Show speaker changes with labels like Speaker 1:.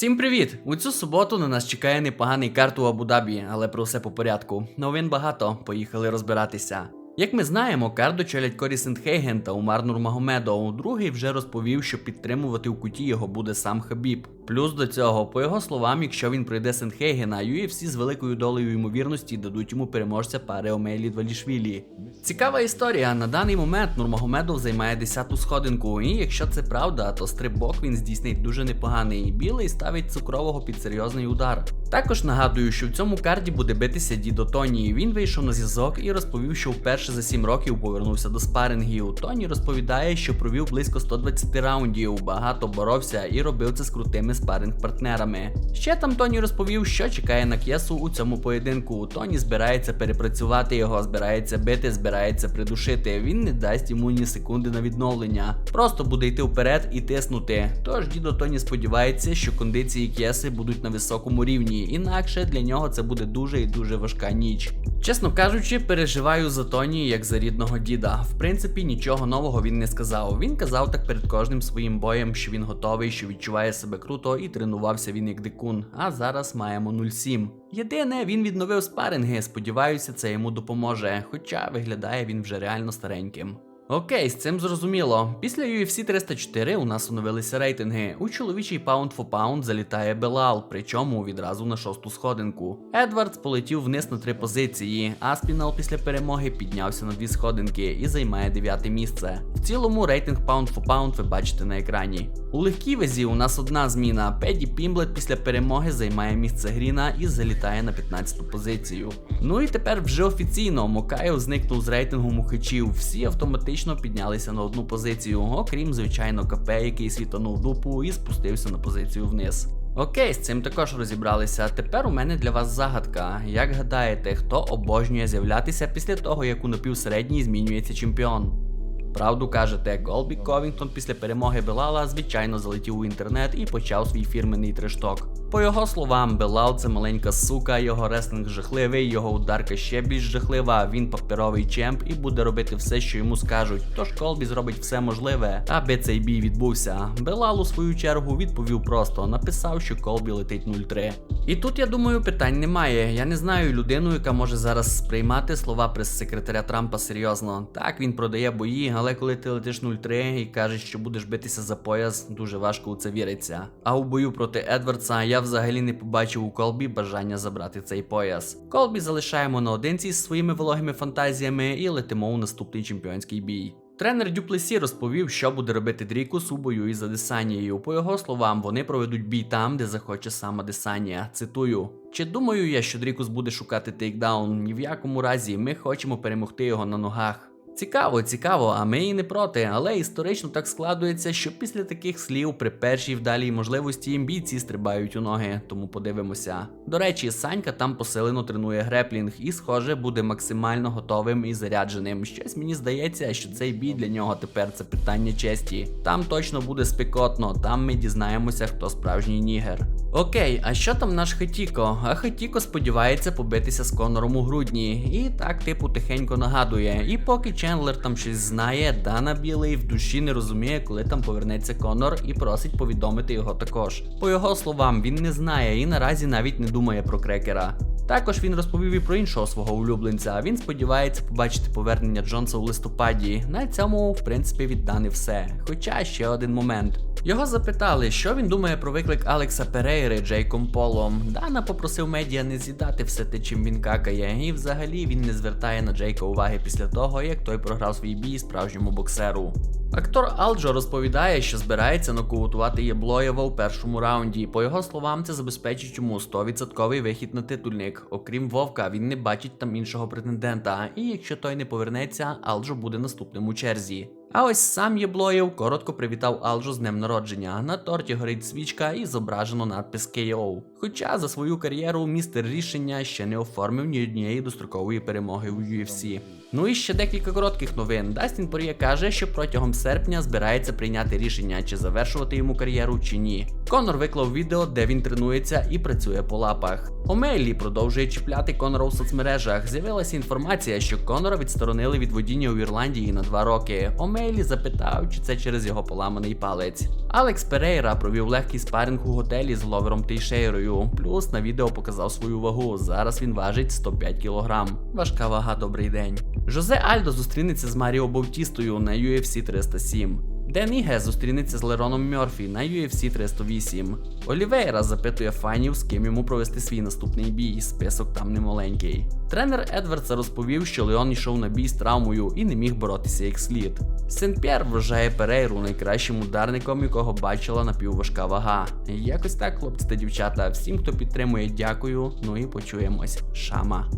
Speaker 1: Всім привіт! У цю суботу на нас чекає непоганий карт у Абу-Дабі, але про все по порядку. Новин багато, поїхали розбиратися. Як ми знаємо, карт очолять Корі Сентхейген та Умар Нурмагомедов. Другий вже розповів, що підтримувати у куті його буде сам Хабіб. Плюс до цього, по його словам, якщо він пройде Сентхейгена, UFC з великою долею ймовірності дадуть йому переможця пари Омелі Двалішвілі. Цікава історія. На даний момент Нурмагомедов займає 10-ту сходинку, і якщо це правда, то стрибок він здійснить дуже непоганий. Білий ставить цукрового під серйозний удар. Також нагадую, що в цьому карді буде битися Дідо Тоні. Він вийшов на зв'язок і розповів, що вперше за 7 років повернувся до спарингів. Тоні розповідає, що провів близько 120 раундів, багато боровся і робив це з крутими спаринг-партнерами. Ще там Тоні розповів, що чекає на к'єсу у цьому поєдинку. Тоні збирається перепрацювати його, збирається бити, збирається придушити. Він не дасть йому ні секунди на відновлення. Просто буде йти вперед і тиснути. Тож дідо Тоні сподівається, що кондиції к'єси будуть на високому рівні, інакше для нього це буде дуже і дуже важка ніч. Чесно кажучи, переживаю за Тоні як за рідного діда. В принципі, нічого нового він не сказав. Він казав так перед кожним своїм боєм, що він готовий, що відчуває себе круто і тренувався він як дикун. А зараз маємо 0-7. Єдине, він відновив спаринги. Сподіваюся, це йому допоможе. Хоча виглядає він вже реально стареньким. Окей, з цим зрозуміло. Після UFC 304 у нас оновилися рейтинги. У чоловічий паунд фо паунд залітає Белал, причому відразу на шосту сходинку. Едвардс полетів вниз на три позиції, а Спінал після перемоги піднявся на дві сходинки і займає дев'яте місце. В цілому рейтинг паунд фо паунд ви бачите на екрані. У легкій вазі у нас одна зміна. Педі Пімблет після перемоги займає місце Гріна і залітає на 15-ту позицію. Ну і тепер вже офіційно Мокаєв зникнув з рейтингу мухачів. Всі автоматично піднялися на одну позицію, окрім, звичайно, КП, який світанув дупу і спустився на позицію вниз. Окей, з цим також розібралися. Тепер у мене для вас загадка. Як гадаєте, хто обожнює з'являтися після того, як у напівсередній змінюється чемпіон? Правду кажете, Голбі Ковінгтон після перемоги Белала звичайно залетів у інтернет і почав свій фірменний трешток. По його словам, Белал це маленька сука, його реслинг жахливий, його ударка ще більш жахлива. Він паперовий чемп і буде робити все, що йому скажуть. Тож Колбі зробить все можливе, аби цей бій відбувся. Белал у свою чергу відповів просто, написав, що Колбі летить 0-3. І тут я думаю, питань немає. Я не знаю людину, яка може зараз сприймати слова прес-секретаря Трампа серйозно. Так він продає бої, але коли ти летиш 0-3 і кажеш, що будеш битися за пояс, дуже важко у це віриться. А у бою проти Едвардса я взагалі не побачив у Колбі бажання забрати цей пояс. Колбі залишаємо наодинці з своїми вологими фантазіями і летимо у наступний чемпіонський бій. Тренер Дюплесі розповів, що буде робити Дрікус у бою із Адесанією. По його словам, вони проведуть бій там, де захоче сам Адесанія. Цитую: чи думаю я, що Дрікус буде шукати тейкдаун? Ні в якому разі ми хочемо перемогти його на ногах. Цікаво, цікаво, а ми і не проти, але історично так складується, що після таких слів при першій вдалій можливості бійці стрибають у ноги, тому подивимося. До речі, Санька там посилено тренує греплінг і, схоже, буде максимально готовим і зарядженим. Щось мені здається, що цей бій для нього тепер це питання честі. Там точно буде спекотно, там ми дізнаємося, хто справжній нігер. Окей, а що там наш Хатіко? А Хатіко сподівається побитися з Конором у грудні. І так, типу, тихенько нагадує. І поки Чендлер там щось знає, Дана Білий в душі не розуміє, коли там повернеться Конор, і просить повідомити його також. По його словам, він не знає і наразі навіть не думає про крекера. Також він розповів і про іншого свого улюбленця. Він сподівається побачити повернення Джонса у листопаді. На цьому, в принципі, від Дани все. Хоча ще один момент. Його запитали, що він думає про виклик Алекса Перейри Джейком Полом. Дана попросив медіа не з'їдати все те, чим він какає, і взагалі він не звертає на Джейка уваги після того, як той програв свій бій справжньому боксеру. Актор Алджо розповідає, що збирається нокаутувати Єблоєва у першому раунді. По його словам, це забезпечить йому 100% вихід на титульник. Окрім Вовка, він не бачить там іншого претендента. І якщо той не повернеться, Алджо буде наступним у черзі. А ось сам Єблоєв коротко привітав Алжу з днем народження. На торті горить свічка і зображено надпис KO. Хоча за свою кар'єру містер рішення ще не оформив ні однієї дострокової перемоги у UFC. Ну і ще декілька коротких новин. Дастін Пор'є каже, що протягом серпня збирається прийняти рішення, чи завершувати йому кар'єру чи ні. Конор виклав відео, де він тренується і працює по лапах. Омейлі продовжує чіпляти Конора у соцмережах. З'явилася інформація, що Конора відсторонили від водіння у Ірландії на два роки. Омейлі запитав, чи це через його поламаний палець. Алекс Перейра провів легкий спаринг у готелі з Ловером Тейшейрою. Плюс на відео показав свою вагу. Зараз він важить 105 кг. Важка вага, добрий день. Жозе Альдо зустрінеться з Маріо Бовтістою на UFC 307. Ден Іге зустрінеться з Лероном Мьорфі на UFC 308. Олівейра запитує фанів, з ким йому провести свій наступний бій. Список там немаленький. Тренер Едвардса розповів, що Леон йшов на бій з травмою і не міг боротися як слід. Сен-П'єр вважає Перейру найкращим ударником, якого бачила напівважка вага. Якось так, хлопці та дівчата. Всім, хто підтримує, дякую. Ну і почуємось. Шама.